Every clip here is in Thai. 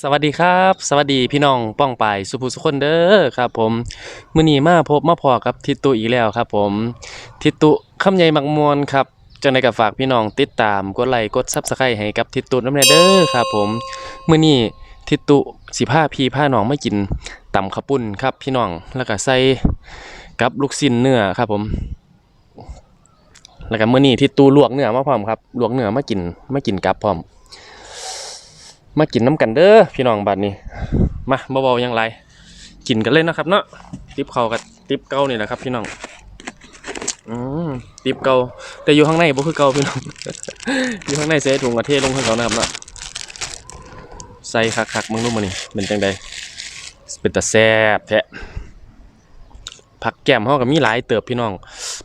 สวัสดีครับ สวัสดีพี่น้องป้องไปสุภูสุคนเด้อครับ ผมมื้อนี้มาพบมาพอกับทิตุอีกแล้วครับ ผมทิตุคำใหญ่มักมวนครับจังไดก็ฝากพี่น้องติดตามกดไลค์กด Subscribe ให้กับทิตุนำแน่เด้อครับ ผมมื้อนี้ทิตุสิพาพี่พาน้องมากินตำข้าวปุ้นครับ พี่น้องแล้วก็ใส่กับลูกชิ้นเนื้อครับ ผม แล้วก็มื้อนี้ทิตุลวกเนื้อมาพร้อมครับลวกเนื้อมากินมากินกับพร้อม มากินน้ำกันเด้อพี่น้องบัดนี้ มาเบาๆยังไรกินกันเลยนะครับ เนาะติบเขากับติบเก่านี่แหละครับ พี่น้องอืมติบเก่าแต่อยู่ข้างในบ่คือเก่าพี่น้อง อยู่ข้างในใส่ถุงกระเทศลงข้างเขานะครับเนาะใส่คักๆมึงรู้มานี่เป็นจังใดเป็นตาแซ่บแท้ผักแก้มเฮาก็มีหลายเติบพี่น้อง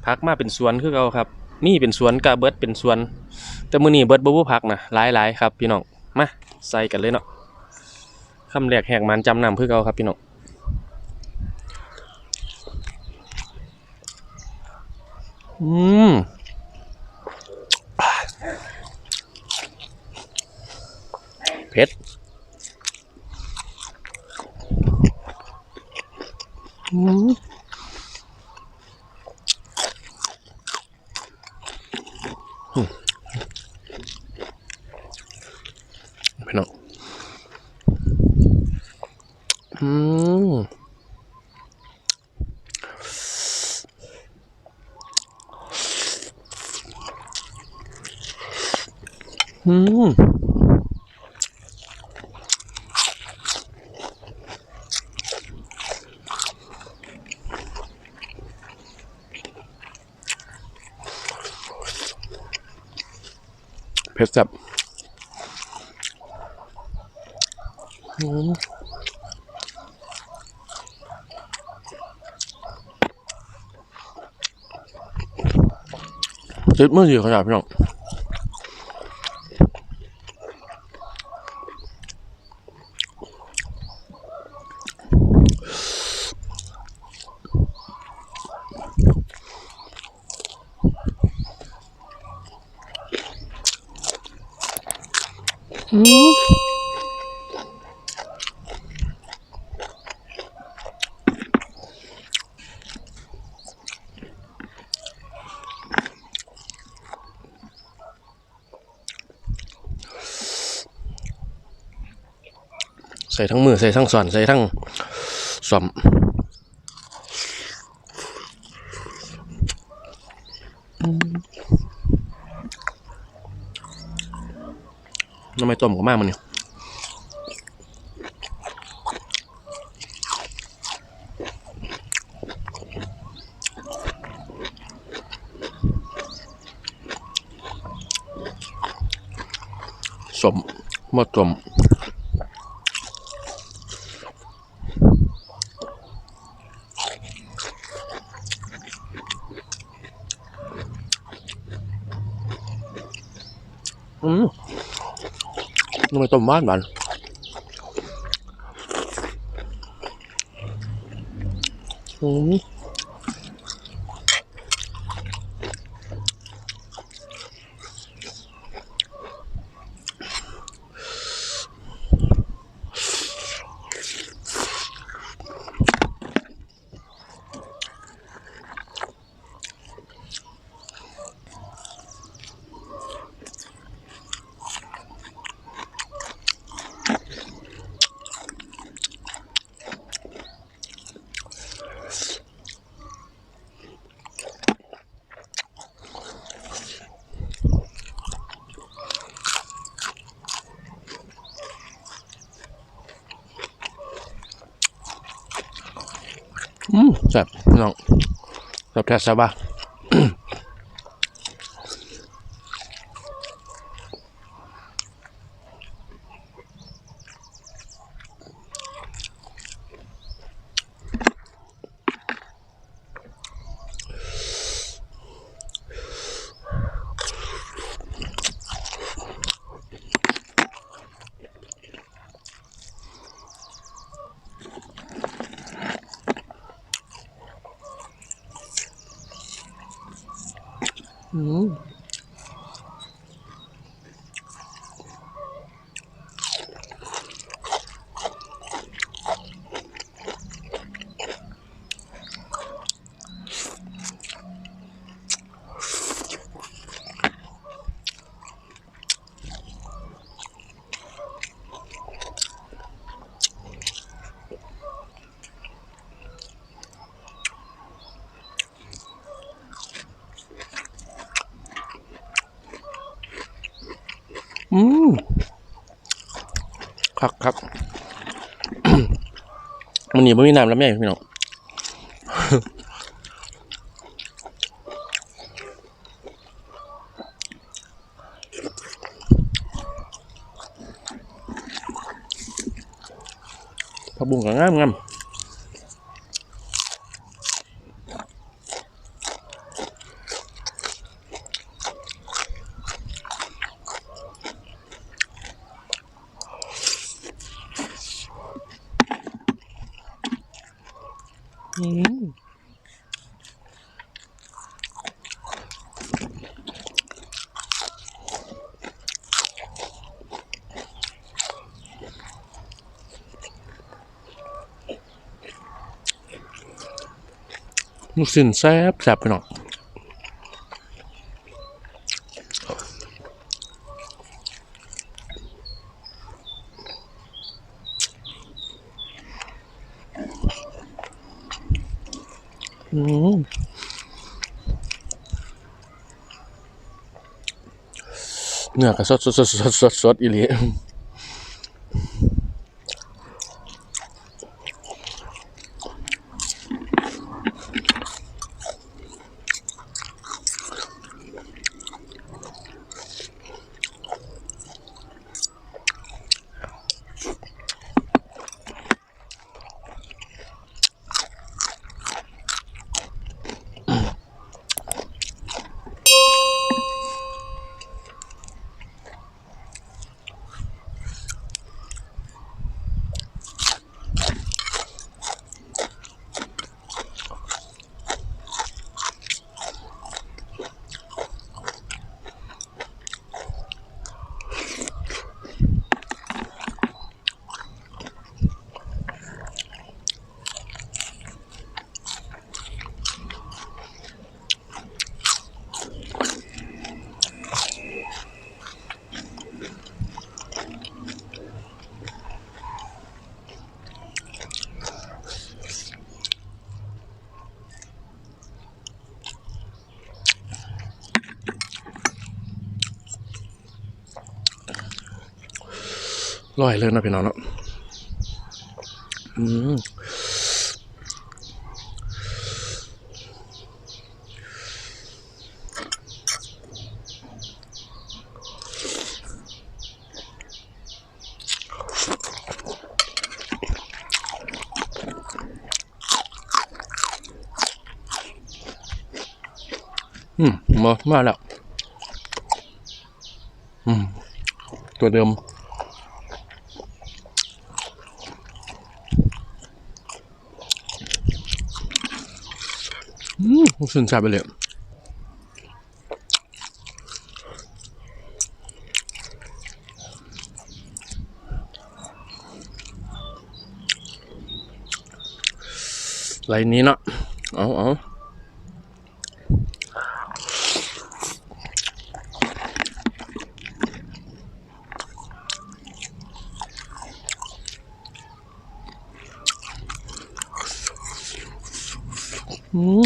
ผักมาเป็นสวนคือเก่าครับมี่เป็นสวนกะเบิดเป็นสวน แต่มื้อนี้เบิดบ่บ่ผักนะหลายๆครับ พี่น้อง ใส่กันเลยเนาะคำแรกแหกมันจำนำเพื่อเขาครับพี่น้องอืมเผ็ดอืมพี่น้อง อืมอืม เผ็ดจับอืมติดมือถือขนาดพี่น้อง ส่ทั้งมือใส่ทั้งส่วนใส่ทั้งสวมน้ำไม่ต้มก็มากมันเนี่ยสมมดต้ม น้ำมันต้มหวานหวานอืมอืม แซ่บพี่น้องแซ่บแท้แซ่บบ้าอื ม อืมครับครับมันหนีไม่มีน้ำแล้วแม่พี่น้องผักบุ้งก็งามงามอืม ลูกสินแซ่บแซ่บไปหน่อยอืมเนื้อก็สดสดสดสดสดสดอีหลี ร่อยเลยนะพี่น้องเนาะอืมอืมมามาแล้ว อืม ตัวเดิม อืมสุนแซ่บไปเลยไรนี้เนาะเอาเอา อืม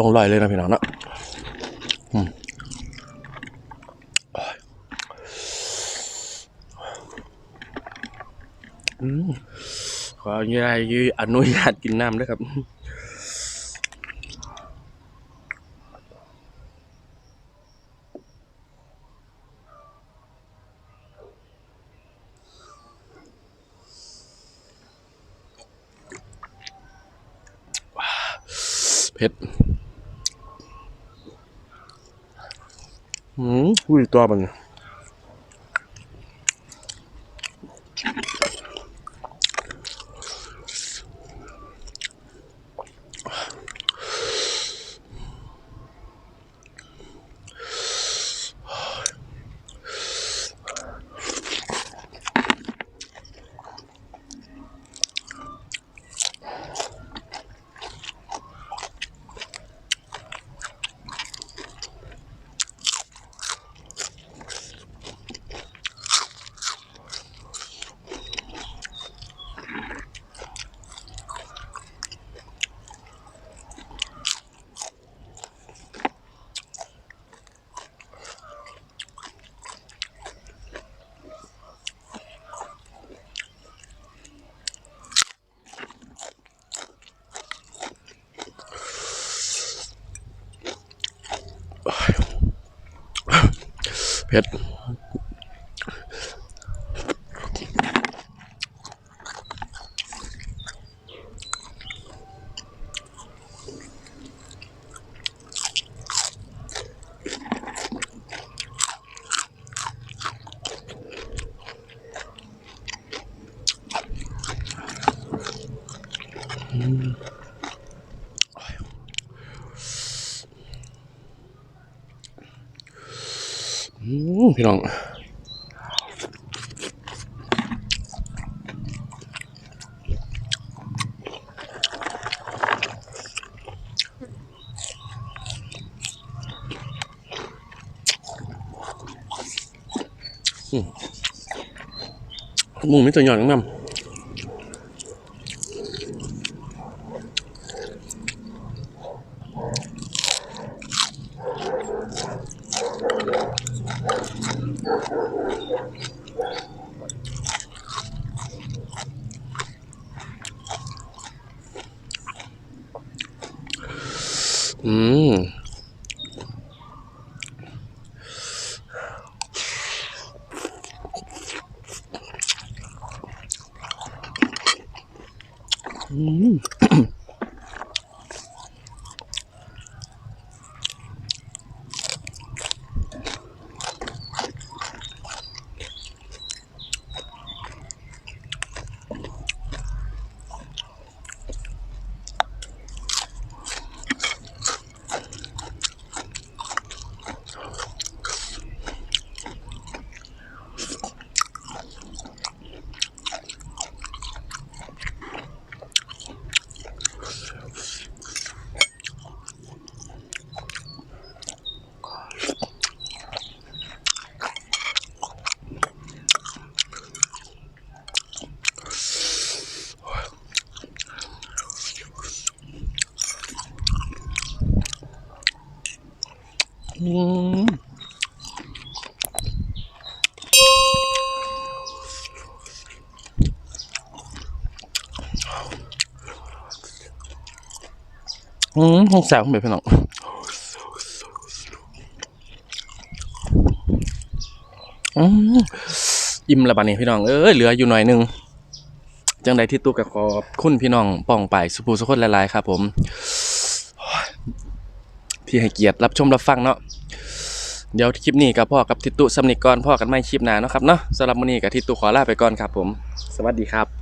ลงลอยเลยนะพี่น้องเนาะอขออนุญาตอนุญาตกินน้ำด้วยครับอผ็ด อุ้ยตัวมัน เผ็ด อืม พี่น้องมหมูไม่ตัวหย่อนน้ำ อืม อืม อืม อืมห้องแซวแบบพี่น้องอืมอิ่มละบัดนี้พี่น้องเอ้ยเหลืออยู่หน่อยนึงจังใดที่ตู้กับขอบคุณพี่น้องป่องไปสุภูสุคนหลายๆครับ ผม ที่ให้เกียรติรับชมรับฟังเนาะเดี๋ยวคลิปนี้กับพ่อกับทิตุสำนิกรพ่อกันไม่คลิปหนาเนาะครับเนาะสำหรับมื้อนี้กับทิตุขอลาไปก่อนครับผม สวัสดีครับ